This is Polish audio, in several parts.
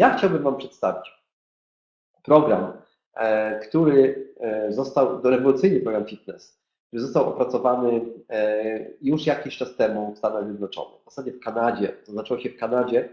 ja chciałbym Wam przedstawić program, który został, do rewolucyjny program fitness, który został opracowany już jakiś czas temu w Stanach Zjednoczonych, w zasadzie w Kanadzie, to zaczęło się w Kanadzie,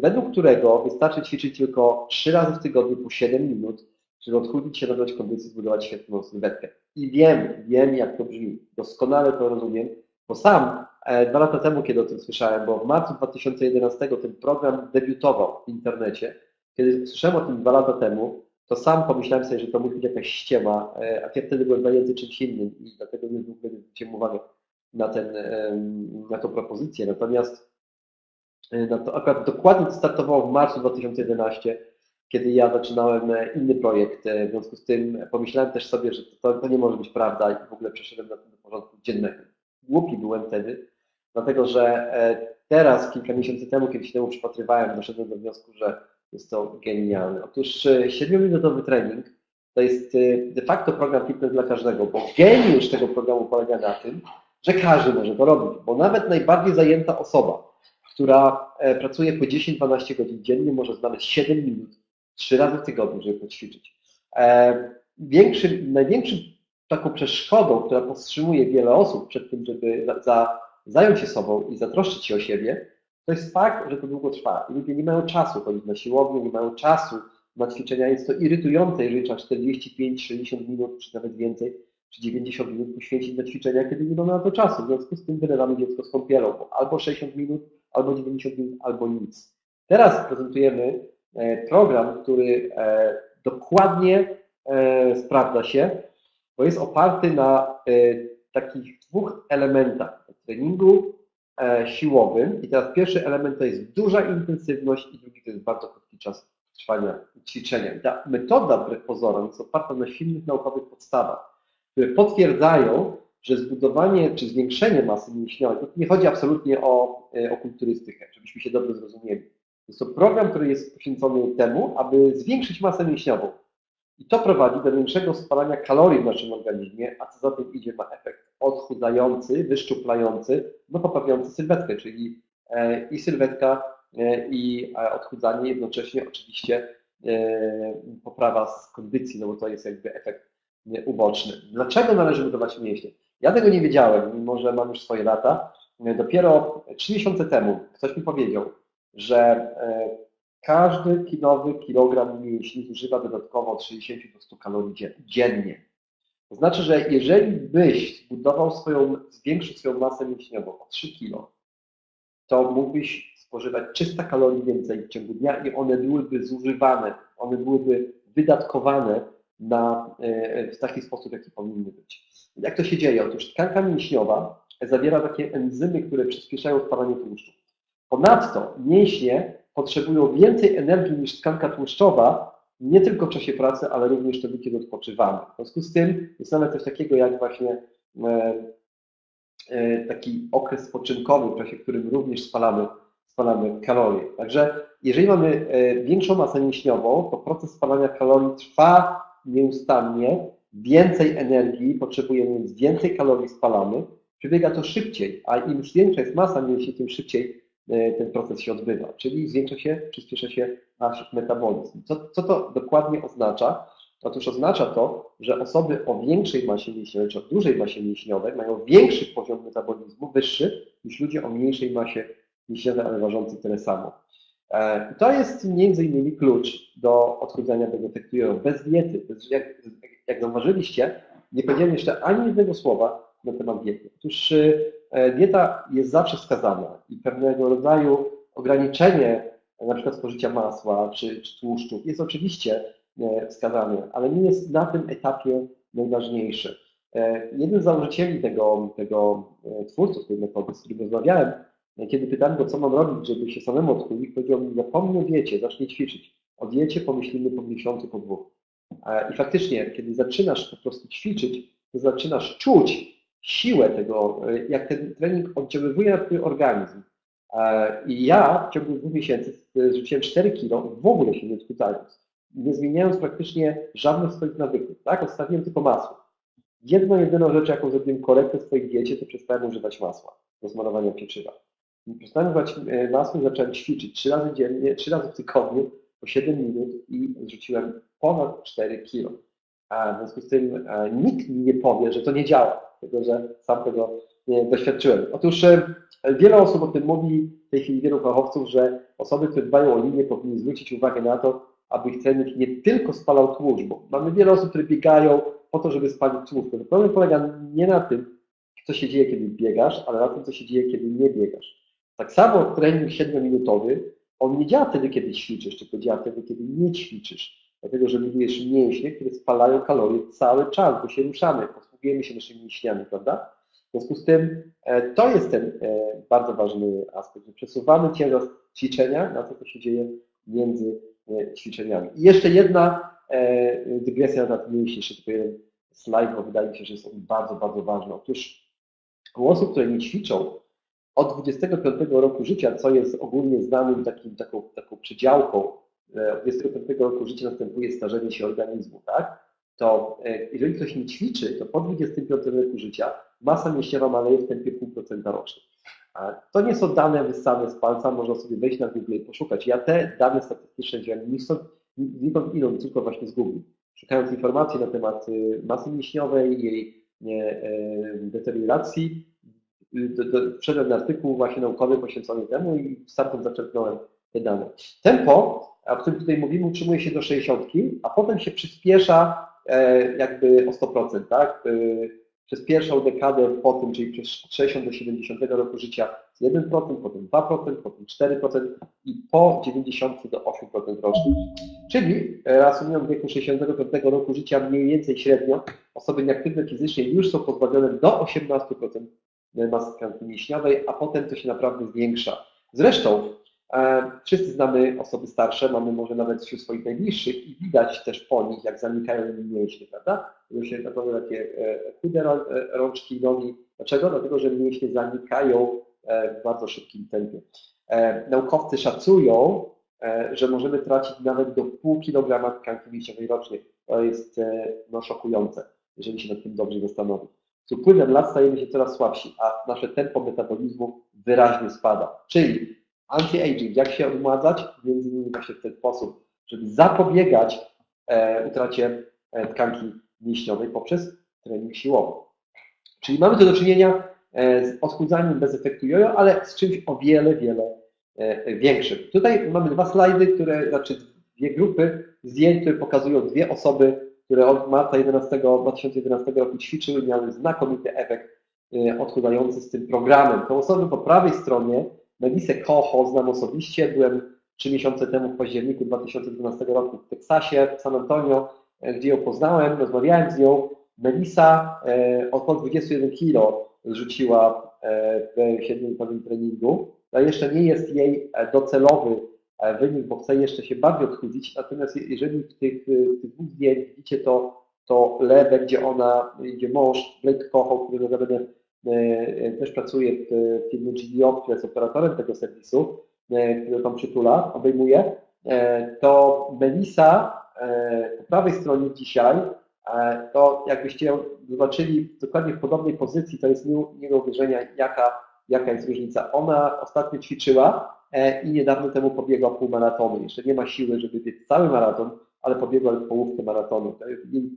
według którego wystarczy ćwiczyć tylko 3 razy w tygodniu po 7 minut, żeby odchudzić się, nabrać kondycji, zbudować świetną sylwetkę. I wiem, wiem jak to brzmi, doskonale to rozumiem, bo sam e, dwa lata temu, kiedy o tym słyszałem, bo w marcu 2011 ten program debiutował w internecie, kiedy słyszałem o tym dwa lata temu, to sam pomyślałem sobie, że to musi być jakaś ściema, e, a ja wtedy byłem zajęty czymś innym i dlatego nie zwróciłem uwagę na, ten, na tą propozycję. Natomiast e, na to akurat dokładnie to startowało w marcu 2011 kiedy ja zaczynałem e, inny projekt. E, w związku z tym pomyślałem też sobie, że to, to nie może być prawda i w ogóle przeszedłem na do porządku dziennego. Głupi byłem wtedy, dlatego że e, teraz, kilka miesięcy temu, kiedy się temu przypatrywałem, doszedłem do wniosku, że jest to genialne. Otóż 7-minutowy trening to jest de facto program fitness dla każdego, bo geniusz tego programu polega na tym, że każdy może to robić, bo nawet najbardziej zajęta osoba, która pracuje po 10-12 godzin dziennie, może znaleźć 7 minut trzy razy w tygodniu, żeby poćwiczyć. E, większym, największym taką przeszkodą, która powstrzymuje wiele osób przed tym, żeby za, zająć się sobą i zatroszczyć się o siebie, to jest fakt, że to długo trwa. Ludzie nie mają czasu chodzić na siłownię, nie mają czasu na ćwiczenia. Jest to irytujące, jeżeli trzeba 45-60 minut, czy nawet więcej, czy 90 minut poświęcić na ćwiczenia, kiedy nie mamy na to czasu. W związku z tym wylewamy dziecko z kąpielą, albo 60 minut, albo 90 minut, albo nic. Teraz prezentujemy E, program, który e, dokładnie e, sprawdza się, bo jest oparty na takich dwóch elementach treningu siłowym. I teraz pierwszy element to jest duża intensywność i drugi to jest bardzo krótki czas trwania ćwiczenia. I ta metoda wbrew pozorom jest oparta na silnych naukowych podstawach, które potwierdzają, że zbudowanie czy zwiększenie masy mięśniowej, to nie chodzi absolutnie o, o kulturystykę, żebyśmy się dobrze zrozumieli. Jest to program, który jest poświęcony temu, aby zwiększyć masę mięśniową. I to prowadzi do większego spalania kalorii w naszym organizmie, a co za tym idzie ma efekt odchudzający, wyszczuplający, no poprawiający sylwetkę, czyli e, i sylwetka, e, i e, odchudzanie, jednocześnie oczywiście poprawa z kondycji, no bo to jest jakby efekt uboczny. Dlaczego należy budować mięśnie? Ja tego nie wiedziałem, mimo że mam już swoje lata. Dopiero trzy miesiące temu ktoś mi powiedział, że każdy nowy kilogram mięśni zużywa dodatkowo od 60 do 100 kalorii dziennie. To znaczy, że jeżeli byś zbudował swoją, zwiększył swoją masę mięśniową o 3 kg, to mógłbyś spożywać 300 kalorii więcej w ciągu dnia i one byłyby zużywane, one byłyby wydatkowane na, e, w taki sposób, jaki powinny być. Jak to się dzieje? Otóż tkanka mięśniowa zawiera takie enzymy, które przyspieszają spalanie tłuszczu. Ponadto mięśnie potrzebują więcej energii niż tkanka tłuszczowa, nie tylko w czasie pracy, ale również wtedy, kiedy odpoczywamy. W związku z tym jest nawet coś takiego jak właśnie e, e, taki okres spoczynkowy, w czasie którym również spalamy, spalamy kalorie. Także jeżeli mamy e, większą masę mięśniową, to proces spalania kalorii trwa nieustannie, więcej energii, potrzebujemy więc więcej kalorii spalamy, przebiega to szybciej, a im większa jest masa mięśni, tym szybciej ten proces się odbywa, czyli zwiększa się, przyspiesza się nasz metabolizm. Co, co to dokładnie oznacza? Otóż oznacza to, że osoby o większej masie mięśniowej, czy o dużej masie mięśniowej mają większy poziom metabolizmu, wyższy niż ludzie o mniejszej masie mięśniowej, ale ważący tyle samo. E, I to jest między innymi klucz do odchudzania tego tektują. Bez diety, bez, jak, jak zauważyliście, nie powiedziałem jeszcze ani jednego słowa na temat diety. Otóż e, dieta jest zawsze wskazana i pewnego rodzaju ograniczenie na przykład spożycia masła czy, czy tłuszczów jest oczywiście e, wskazane, ale nie jest na tym etapie najważniejszy. E, jeden z założycieli tego, tego twórców tej metody, z którym rozmawiałem, kiedy pytałem go, co mam robić, żeby się samemu odchudzić, powiedział mi, zapomnij o diecie, zacznij ćwiczyć. O diecie pomyślimy po miesiącu, po dwóch. I faktycznie, kiedy zaczynasz po prostu ćwiczyć, to zaczynasz czuć, siłę tego, e, jak ten trening oddziaływuje na twój organizm. E, I ja w ciągu dwóch miesięcy zrzuciłem 4 kilo, w ogóle się nie odchudzając, nie zmieniając praktycznie żadnych swoich nawyków. Tak? Odstawiłem tylko masło. Jedną, jedyną rzecz, jaką zrobiłem korektę w swojej diecie, to przestałem używać masła do smarowania pieczywa. Przestałem używać e, masło i zacząłem ćwiczyć trzy razy dziennie, trzy razy w tygodniu po 7 minut i zrzuciłem ponad 4 kilo. A w związku z tym e, nikt mi nie powie, że to nie działa, tylko że sam tego nie doświadczyłem. Otóż e, wiele osób o tym mówi, w tej chwili wielu fachowców, że osoby, które dbają o linię powinny zwrócić uwagę na to, aby ich trening nie tylko spalał tłuszcz, bo mamy wiele osób, które biegają po to, żeby spalić tłuszcz. To problem polega nie na tym, co się dzieje, kiedy biegasz, ale na tym, co się dzieje, kiedy nie biegasz. Tak samo trening 7-minutowy, on nie działa wtedy, kiedy ćwiczysz, tylko działa wtedy, kiedy nie ćwiczysz. Dlatego, że budujesz mięśnie, które spalają kalorie cały czas, bo się ruszamy, posługujemy się naszymi mięśniami, prawda? W związku z tym e, to jest ten e, bardzo ważny aspekt, że przesuwamy ciężar ćwiczenia na to, co się dzieje między e, ćwiczeniami. I jeszcze jedna dygresja na temat mięśni, jeszcze tylko jeden slajd, bo wydaje mi się, że jest on bardzo, bardzo ważny. Otóż u osób, które nie ćwiczą, od 25 roku życia, co jest ogólnie znanym takim, taką, taką przydziałką, od 25 roku życia następuje starzenie się organizmu, tak? To jeżeli ktoś nie ćwiczy, to po 25 roku życia masa mięśniowa maleje w tempie 0,5% rocznie. To nie są dane wyssane z palca, można sobie wejść na Google i poszukać. Ja te dane statystyczne wziąłem nikąd inąd, tylko właśnie z Google. Szukając informacji na temat y, masy mięśniowej, jej y, deterioracji, wszedłem na artykuł właśnie naukowy poświęcony temu i stamtąd zaczerpnąłem te dane. Tempo, o którym tutaj mówimy, utrzymuje się do 60, a potem się przyspiesza e, jakby o 100%, tak? przez pierwszą dekadę po tym, czyli przez 60 do 70 roku życia 1%, potem 2%, potem 4% i po 90 do 8% rocznie. Czyli reasumując w wieku 65 roku życia mniej więcej średnio osoby nieaktywne fizycznie już są pozbawione do 18% masy mięśniowej, a potem to się naprawdę zwiększa. Zresztą E, wszyscy znamy osoby starsze, mamy może nawet wśród swoich najbliższych i widać też po nich, jak zanikają mięśnie, prawda? Robią się naprawdę takie e, chude e, rączki, nogi. Dlaczego? Dlatego, że mięśnie zanikają w bardzo szybkim tempie. Naukowcy szacują, że możemy tracić nawet do pół kilograma tkanki mięśniowej rocznie. To jest no, szokujące, jeżeli się nad tym dobrze zastanowić. Z upływem lat stajemy się coraz słabsi, a nasze tempo metabolizmu wyraźnie spada. Czyli anti-aging, jak się odmładzać? Między innymi właśnie w ten sposób, żeby zapobiegać e, utracie e, tkanki mięśniowej poprzez trening siłowy. Czyli mamy tu do czynienia e, z odchudzaniem bez efektu jojo, ale z czymś o wiele, wiele większym. Tutaj mamy dwa slajdy, które, znaczy dwie grupy zdjęć, które pokazują dwie osoby, które od marca 11, 2011 roku ćwiczyły, miały znakomity efekt odchudzający z tym programem. Te osoby po prawej stronie Melisę Kocho znam osobiście, byłem trzy miesiące temu w październiku 2012 roku w Teksasie, w San Antonio, e, gdzie ją poznałem, rozmawiałem z nią. Melisa e, około 21 kg zrzuciła e, w 7 treningu. To jeszcze nie jest jej docelowy wynik, bo chce jeszcze się bardziej odchudzić. Natomiast jeżeli w tych, w tych dwóch zdjęć widzicie to, to lewe, gdzie ona, gdzie mąż, Blake Kocho, którego E, też pracuje w firmie GDO, która jest operatorem tego serwisu, e, który tam przytula, obejmuje, e, to Melisa po prawej stronie dzisiaj, to jakbyście ją zobaczyli dokładnie w podobnej pozycji, to jest nie, do uwierzenia, jaka, jaka jest różnica. Ona ostatnio ćwiczyła i niedawno temu pobiegła półmaratonu. Jeszcze nie ma siły, żeby biec cały maraton, ale pobiegła połówkę maratonu. To,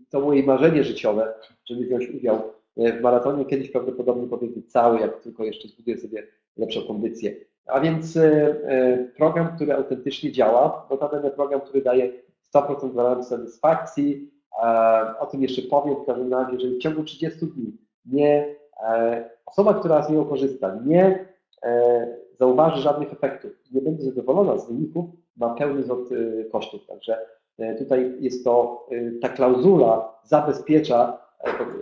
to było jej marzenie życiowe, żeby wziąć udział w maratonie kiedyś prawdopodobnie pobiegnie cały, jak tylko jeszcze zbuduje sobie lepszą kondycję. A więc e, e, program, który autentycznie działa, notabene program, który daje 100% gwarancji satysfakcji. O tym jeszcze powiem w każdym razie, że w ciągu 30 dni nie, e, osoba, która z niego korzysta, nie zauważy żadnych efektów, nie będzie zadowolona z wyników, ma pełny zwrot kosztów. Także tutaj jest to, ta klauzula zabezpiecza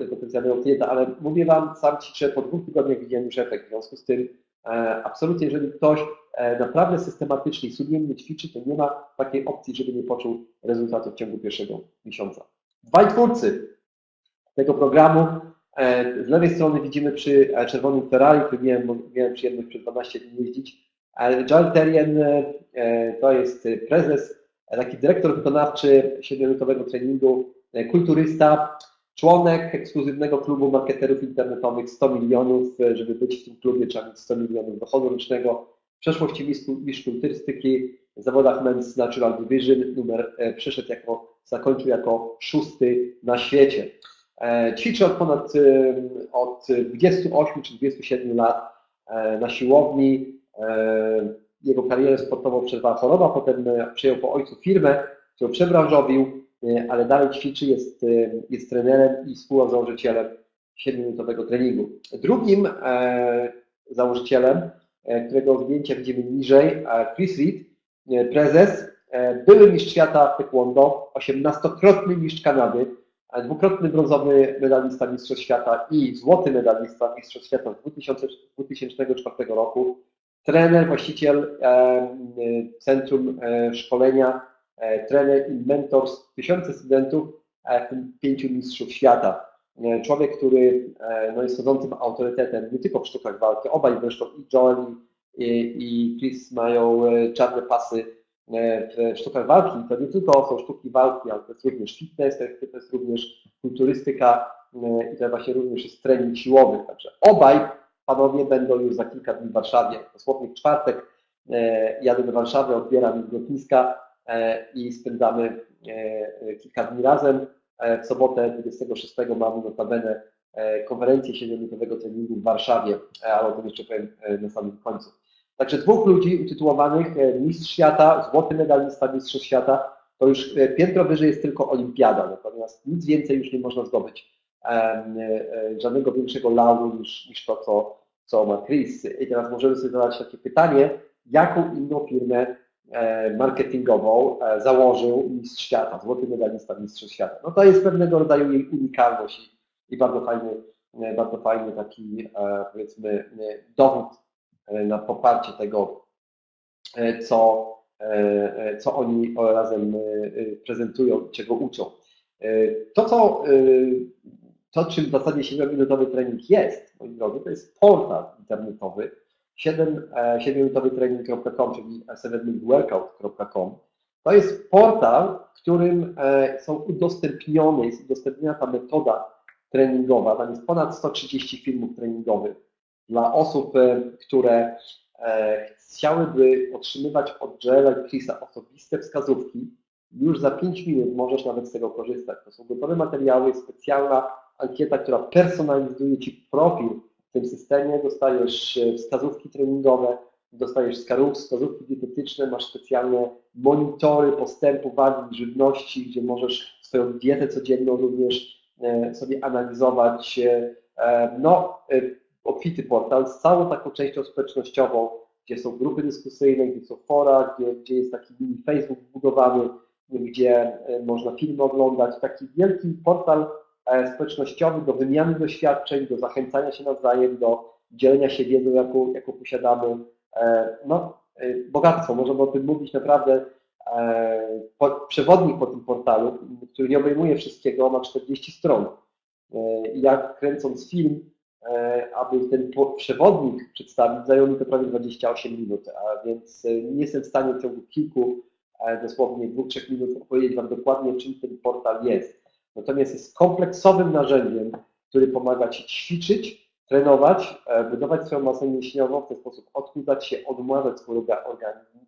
potencjalnego klienta, ale mówię Wam sam Ci, że po dwóch tygodniach widziałem już efekt. W związku z tym e, absolutnie, jeżeli ktoś e, naprawdę systematycznie, sumiennie ćwiczy, to nie ma takiej opcji, żeby nie poczuł rezultatów w ciągu pierwszego miesiąca. Dwaj twórcy tego programu. E, z lewej strony widzimy przy czerwonym Ferrari, który miałem, miałem przyjemność przez 12 dni jeździć. Joel Terrien to jest prezes, taki dyrektor wykonawczy 7 treningu, kulturysta, członek ekskluzywnego klubu marketerów internetowych 100 milionów, żeby być w tym klubie trzeba mieć 100 milionów dochodu rocznego, w przeszłości mistrz kulturystyki, w zawodach Men's Natural Division, numer przeszedł jako, zakończył jako szósty na świecie. Ćwiczy od ponad od 28 czy 27 lat na siłowni. Jego karierę sportową przerwała choroba, potem przyjął po ojcu firmę, którą przebranżowił, ale dalej ćwiczy, jest, jest trenerem i współzałożycielem 7-minutowego treningu. Drugim założycielem, którego zdjęcie widzimy niżej, Chris Reed, prezes, były mistrz świata w taekwondo, 18-krotny mistrz Kanady, dwukrotny brązowy medalista Mistrzostw Świata i złoty medalista Mistrzostw Świata z 2004 roku, trener, właściciel Centrum Szkolenia, trener i mentor tysiące studentów, w tym pięciu mistrzów świata. Człowiek, który no, jest chodzącym autorytetem nie tylko w sztukach walki, obaj zresztą i Joel i, i Chris mają czarne pasy w sztukach walki. To nie tylko są sztuki walki, ale to jest również fitness, to jest również kulturystyka i to właśnie również jest trening siłowy. Także obaj panowie będą już za kilka dni w Warszawie. Dosłownie w czwartek jadę do Warszawy, odbieram ich lotniska i spędzamy kilka dni razem. W sobotę 26 mamy notabene konferencję 7-minutowego treningu w Warszawie, ale o tym jeszcze powiem na samym końcu. Także dwóch ludzi utytułowanych mistrz świata, złoty medalista mistrzostw świata, to już piętro wyżej jest tylko olimpiada, natomiast nic więcej już nie można zdobyć. Żadnego większego lauru niż, niż to, co, co ma Chris. I teraz możemy sobie zadać takie pytanie, jaką inną firmę marketingową założył mistrz świata, złoty medalista mistrzostw świata. No to jest pewnego rodzaju jej unikalność i, bardzo fajny, bardzo fajny taki powiedzmy dowód na poparcie tego, co, co oni razem prezentują, czego uczą. To, co, to czym w zasadzie 7-minutowy trening jest, moi drodzy, to jest portal internetowy 7-minutowytrening.com, czyli 7minuteworkout.com. To jest portal, w którym są udostępnione, jest udostępniona ta metoda treningowa. Tam jest ponad 130 filmów treningowych dla osób, które chciałyby otrzymywać od Joela Chrisa osobiste wskazówki. Już za 5 minut możesz nawet z tego korzystać. To są gotowe materiały, specjalna ankieta, która personalizuje Ci profil tym systemie. Dostajesz wskazówki treningowe, dostajesz wskazówki dietetyczne, masz specjalne monitory postępu wagi żywności, gdzie możesz swoją dietę codzienną również sobie analizować. No, obfity portal z całą taką częścią społecznościową, gdzie są grupy dyskusyjne, gdzie są fora, gdzie, gdzie jest taki mini Facebook wbudowany, gdzie można filmy oglądać. Taki wielki portal społecznościowy do wymiany doświadczeń, do zachęcania się nawzajem, do dzielenia się wiedzą, jaką, jaką posiadamy. No, bogactwo, możemy o tym mówić naprawdę. Przewodnik po tym portalu, który nie obejmuje wszystkiego, ma 40 stron. Jak kręcąc film, aby ten przewodnik przedstawić, zajęło mi to prawie 28 minut, a więc nie jestem w stanie w ciągu kilku, dosłownie dwóch, trzech minut opowiedzieć Wam dokładnie, czym ten portal jest. Natomiast jest kompleksowym narzędziem, który pomaga Ci ćwiczyć, trenować, budować swoją masę mięśniową, w ten sposób odchudzać się, odmładzać swój organizm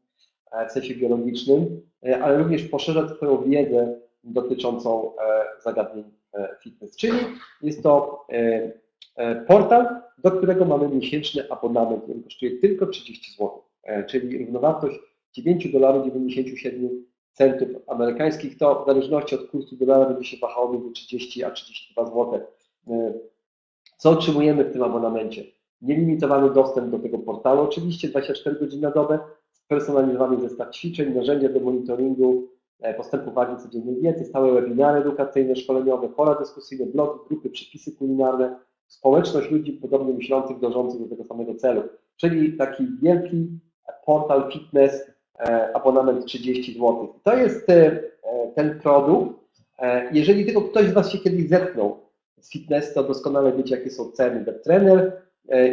w sensie biologicznym, ale również poszerzać Twoją wiedzę dotyczącą zagadnień fitness. Czyli jest to portal, do którego mamy miesięczny abonament, który kosztuje tylko 30 zł, czyli równowartość 9 dolarów 97 centów amerykańskich, to w zależności od kursu dolara będzie się wahało między 30 a 32 zł. Co otrzymujemy w tym abonamencie? Nielimitowany dostęp do tego portalu, oczywiście 24 godziny na dobę, spersonalizowany zestaw ćwiczeń, narzędzia do monitoringu postępu wagi codziennej diety, stałe webinary edukacyjne, szkoleniowe, fora dyskusyjne, blogi, grupy, przepisy kulinarne, społeczność ludzi podobnie myślących, dążących do tego samego celu. Czyli taki wielki portal fitness, abonament 30 zł. To jest ten produkt. Jeżeli tylko ktoś z Was się kiedyś zetknął z fitness, to doskonale wiecie, jakie są ceny. Web trener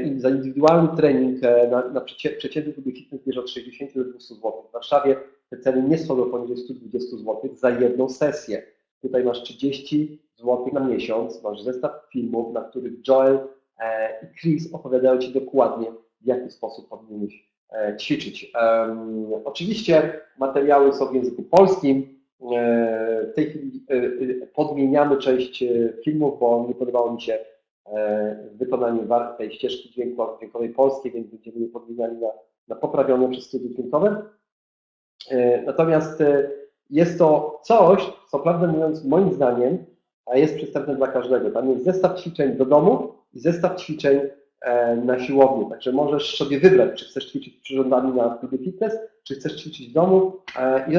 i za indywidualny trening na, na przeciętny gruby fitness bierze od 60 do 200 zł. W Warszawie te ceny nie są poniżej 120 zł za jedną sesję. Tutaj masz 30 zł na miesiąc, masz zestaw filmów, na których Joel e, i Chris opowiadają Ci dokładnie, w jaki sposób powinieneś e, ćwiczyć. Em, Oczywiście materiały są w języku polskim. E, W tej chwili e, e, podmieniamy część e, filmów, bo nie podobało mi się e, wykonanie tej ścieżki dźwięko- dźwiękowej polskiej, więc będziemy je podmieniali na, na poprawione przez studia dźwiękowe. E, Natomiast e, jest to coś, co prawdę mówiąc, moim zdaniem, jest przystępne dla każdego. Tam jest zestaw ćwiczeń do domu i zestaw ćwiczeń e, na siłowni. Także możesz sobie wybrać, czy chcesz ćwiczyć przyrządami na klubie fitness, czy chcesz ćwiczyć w domu. E, I